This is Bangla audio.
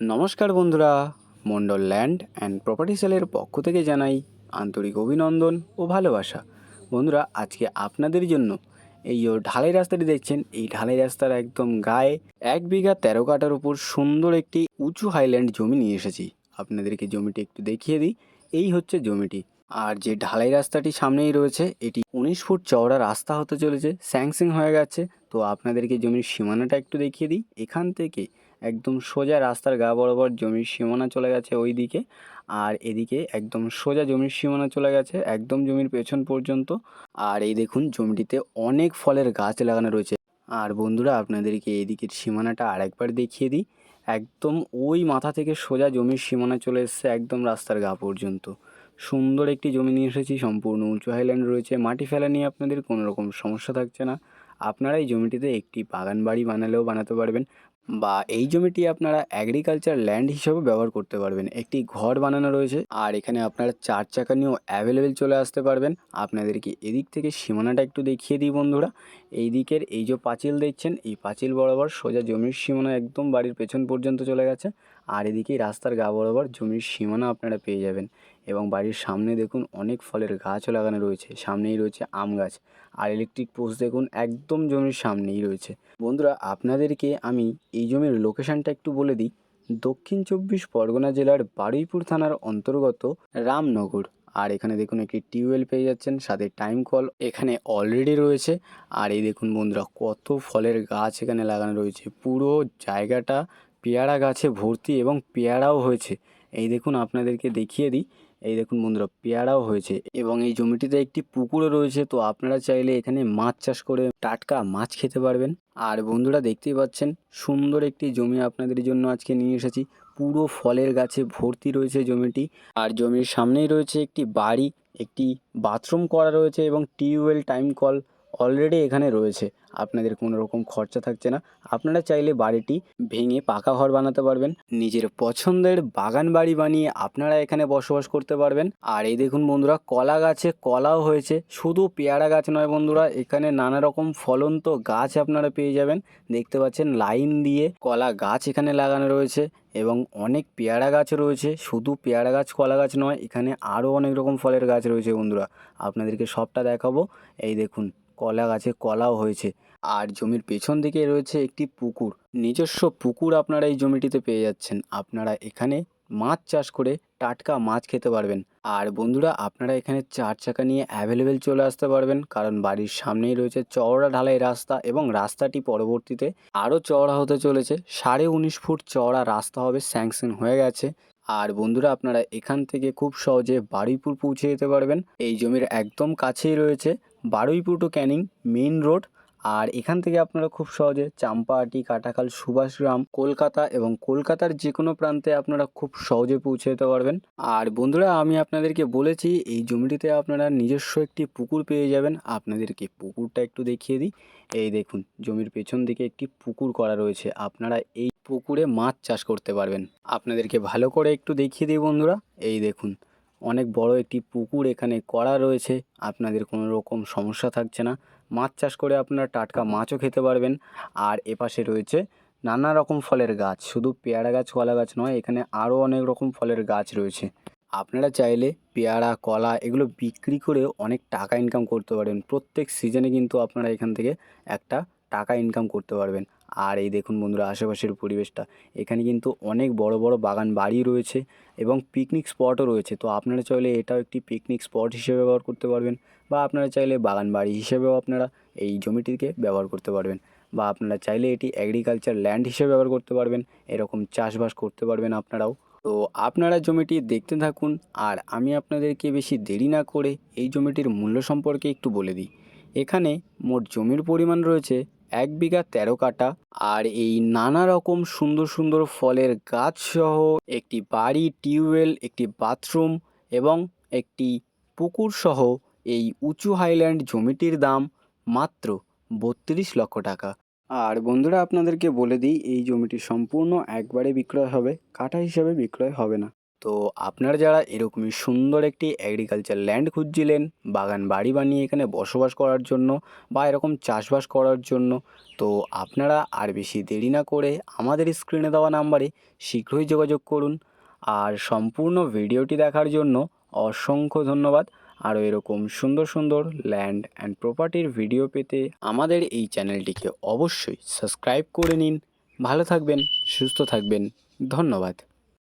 নমস্কার বন্ধুরা মন্ডল ল্যান্ড অ্যান্ড প্রপার্টি সেলের পক্ষ থেকে জানাই আন্তরিক অভিনন্দন ও ভালোবাসা। বন্ধুরা, আজকে আপনাদের জন্য এই ঢালাই রাস্তাটি দেখছেন, এই ঢালাই রাস্তার একদম গায়ে এক বিঘা তেরো কাটার উপর সুন্দর একটি উঁচু হাইল্যান্ড জমি নিয়ে এসেছি। আপনাদেরকে জমিটি একটু দেখিয়ে দিই, এই হচ্ছে জমিটি। আর যে ঢালাই রাস্তাটি সামনেই রয়েছে, এটি উনিশ ফুট চওড়া রাস্তা হতে চলেছে, স্যাংসিং হয়ে গেছে। তো আপনাদেরকে জমির সীমানাটা একটু দেখিয়ে দিই, এখান থেকে একদম সোজা রাস্তার গা বরাবর জমির সীমানা চলে গেছে ওই দিকে আর এদিকে একদম সোজা জমির সীমানা চলে গেছে, একদম জমির পেছন পর্যন্ত। আর এই দেখুন, জমিটিতে অনেক ফলের গাছ লাগানো রয়েছে। আর বন্ধুরা, আপনাদেরকে এদিকের সীমানাটা আরেকবার দেখিয়ে দিই। একদম ওই মাথা থেকে সোজা জমির সীমানা চলে এসছে একদম রাস্তার গা পর্যন্ত। সুন্দর একটি জমি নিয়ে এসেছি, সম্পূর্ণ উঁচু হাইল্যান্ড রয়েছে, মাটি ফেলা নিয়ে আপনাদের কোনো রকম সমস্যা থাকছে না। আপনারা এই জমিটিতে একটি বাগান বাড়ি বানালেও বানাতে পারবেন। বা এই জমিটি আপনারা অ্যাগ্রিকালচার ল্যান্ড হিসেবে ব্যবহার করতে পারবেন। একটি ঘর বানানো রয়েছে আর এখানে আপনারা চার চাকা নিয়েও অ্যাভেলেবেল চলে আসতে পারবেন। আপনাদেরকে এদিক থেকে সীমানাটা একটু দেখিয়ে দিই বন্ধুরা। এই দিকের এই যে পাঁচিল দেখছেন, এই পাঁচিল বরাবর সোজা জমির সীমানা একদম বাড়ির পেছন পর্যন্ত চলে গেছে। আর এদিকেই রাস্তার গা বরাবর জমির সীমানা আপনারা পেয়ে যাবেন। এবং বাড়ির সামনে দেখুন অনেক ফলের গাছও লাগানো রয়েছে, সামনেই রয়েছে আম গাছ। আর ইলেকট্রিক পোস্ট দেখুন একদম জমির সামনেই রয়েছে। বন্ধুরা, আপনাদেরকে আমি এই জমির লোকেশানটা একটু বলে দিই। দক্ষিণ চব্বিশ পরগনা জেলার বারুইপুর থানার অন্তর্গত রামনগর। আর এখানে দেখুন একটি টিউবওয়েল পেয়ে যাচ্ছেন, সাথে টাইম কল এখানে অলরেডি রয়েছে। আর এই দেখুন বন্ধুরা, কত ফলের গাছ এখানে লাগানো রয়েছে। পুরো জায়গাটা পেয়ারা গাছে ভর্তি এবং পেয়ারাও হয়েছে। এই দেখুন, আপনাদেরকে দেখিয়ে দিই। এই দেখুন বন্ধুরা, পেয়ারাও হয়েছে এবং এই জমিটিতে একটি পুকুরও রয়েছে। তো আপনারা চাইলে এখানে মাছ চাষ করে টাটকা মাছ খেতে পারবেন। আর বন্ধুরা, দেখতেই পাচ্ছেন, সুন্দর একটি জমি আপনাদের জন্য আজকে নিয়ে এসেছি। পুরো ফলের গাছে ভর্তি রয়েছে জমিটি। আর জমির সামনেই রয়েছে একটি বাড়ি, একটি বাথরুম করা রয়েছে এবং টিউবওয়েল, টাইম কল অলরেডি এখানে রয়েছে। আপনাদের কোনো রকম খরচা থাকছে না। আপনারা চাইলে বাড়িটি ভেঙে পাকা ঘর বানাতে পারবেন। নিজের পছন্দের বাগান বাড়ি বানিয়ে আপনারা এখানে বসবাস করতে পারবেন। আর এই দেখুন বন্ধুরা, কলা গাছে কলাও হয়েছে। শুধু পেয়ারা গাছ নয় বন্ধুরা, এখানে নানা রকম ফলন্ত গাছ আপনারা পেয়ে যাবেন। দেখতে পাচ্ছেন, লাইন দিয়ে কলা গাছ এখানে লাগানো রয়েছে এবং অনেক পেয়ারা গাছ রয়েছে। শুধু পেয়ারা গাছ, কলা গাছ নয়, এখানে আরও অনেক রকম ফলের গাছ রয়েছে বন্ধুরা। আপনাদেরকে সবটা দেখাবো। এই দেখুন কলা গাছে কলাও হয়েছে। আর জমির পেছন দিকে রয়েছে একটি পুকুর। নিজস্ব পুকুর আপনারা এই জমিটিতে পেয়ে যাচ্ছেন। আপনারা এখানে মাছ চাষ করে টাটকা মাছ খেতে পারবেন। আর বন্ধুরা, আপনারা এখানে চার চাকা নিয়ে অ্যাভেলেবেল চলে আসতে পারবেন। কারণ বাড়ির সামনেই রয়েছে চওড়া ঢালাই রাস্তা এবং রাস্তাটি পরবর্তীতে আরও চওড়া হতে চলেছে। সাড়ে উনিশ ফুট চওড়া রাস্তা হবে, স্যাংশন হয়ে গেছে। আর বন্ধুরা, আপনারা এখান থেকে খুব সহজে বারুইপুর পৌঁছে যেতে পারবেন। এই জমির একদম কাছেই রয়েছে। Baruipur to Canning main road আর এখান থেকে আপনারা খুব সহজে চাম্পাহাটি কাটাখাল সুভাষগ্রাম, কলকাতা এবং কলকাতার যে কোনো প্রান্তে আপনারা খুব সহজে পৌঁছে যেতে পারবেন। আর বন্ধুরা, আমি আপনাদেরকে বলেছি, এই জমিটিতে আপনারা নিজস্ব একটি পুকুর পেয়ে যাবেন। আপনাদেরকে পুকুরটা একটু দেখিয়ে দিই। এই দেখুন, জমির পেছন দিকে একটি পুকুর করা রয়েছে। আপনারা এই পুকুরে মাছ চাষ করতে পারবেন। আপনাদেরকে ভালো করে একটু দেখিয়ে দিই বন্ধুরা। এই দেখুন অনেক বড় একটি পুকুর এখানে করা রয়েছে। আপনাদের কোনো রকম সমস্যা থাকছে না। মাছ চাষ করে আপনারা টাটকা মাছও খেতে পারবেন। আর এপাশে রয়েছে নানা রকম ফলের গাছ। শুধু পেয়ারা গাছ, কলা গাছ নয়, এখানে আরও অনেক রকম ফলের গাছ রয়েছে। আপনারা চাইলে পেয়ারা, কলা এগুলো বিক্রি করে অনেক টাকা ইনকাম করতে পারবেন। প্রত্যেক সিজনে কিন্তু আপনারা এখান থেকে একটা টাকা ইনকাম করতে পারবেন। আর এই দেখুন বন্ধুরা আশেপাশের পরিবেশটা। এখানে কিন্তু অনেক বড় বড় বাগান বাড়ি রয়েছে এবং পিকনিক স্পটও রয়েছে। তো আপনারা চাইলে এটাও একটি পিকনিক স্পট হিসেবে ব্যবহার করতে পারবেন বা আপনারা চাইলে বাগান বাড়ি হিসেবেও আপনারা এই জমিটিকে ব্যবহার করতে পারবেন বা আপনারা চাইলে এটি অ্যাগ্রিকালচার ল্যান্ড হিসেবে ব্যবহার করতে পারবেন। এরকম চাষবাস করতে পারবেন আপনারাও। তো আপনারা জমিটি দেখতে থাকুন আর আমি আপনাদেরকে বেশি দেরি না করে এই জমিটির মূল্য সম্পর্কে একটু বলে দিই। এখানে মোট জমির পরিমাণ রয়েছে এক বিঘা তেরো কাটা আর এই নানা রকম সুন্দর সুন্দর ফলের গাছ সহ একটি বাড়ি, টিউবওয়েল, একটি বাথরুম এবং একটি পুকুর সহ এই উঁচু হাইল্যান্ড জমিটির দাম মাত্র বত্রিশ লক্ষ টাকা। আর বন্ধুরা, আপনাদেরকে বলে দিই, এই জমিটি সম্পূর্ণ একবারে বিক্রয় হবে কাটা হিসাবে বিক্রয় হবে না। তো আপনারা যারা এরকমই সুন্দর একটি অ্যাগ্রিকালচার ল্যান্ড খুঁজছিলেন, বাগান বাড়ি বানিয়ে এখানে বসবাস করার জন্য বা এরকম চাষবাস করার জন্য, তো আপনারা আর বেশি দেরি না করে আমাদের স্ক্রিনে দেওয়া নাম্বারে শীঘ্রই যোগাযোগ করুন। আর সম্পূর্ণ ভিডিওটি দেখার জন্য অসংখ্য ধন্যবাদ। আরও এরকম সুন্দর সুন্দর ল্যান্ড অ্যান্ড প্রপার্টির ভিডিও পেতে আমাদের এই চ্যানেলটিকে অবশ্যই সাবস্ক্রাইব করে নিন। ভালো থাকবেন, সুস্থ থাকবেন। ধন্যবাদ।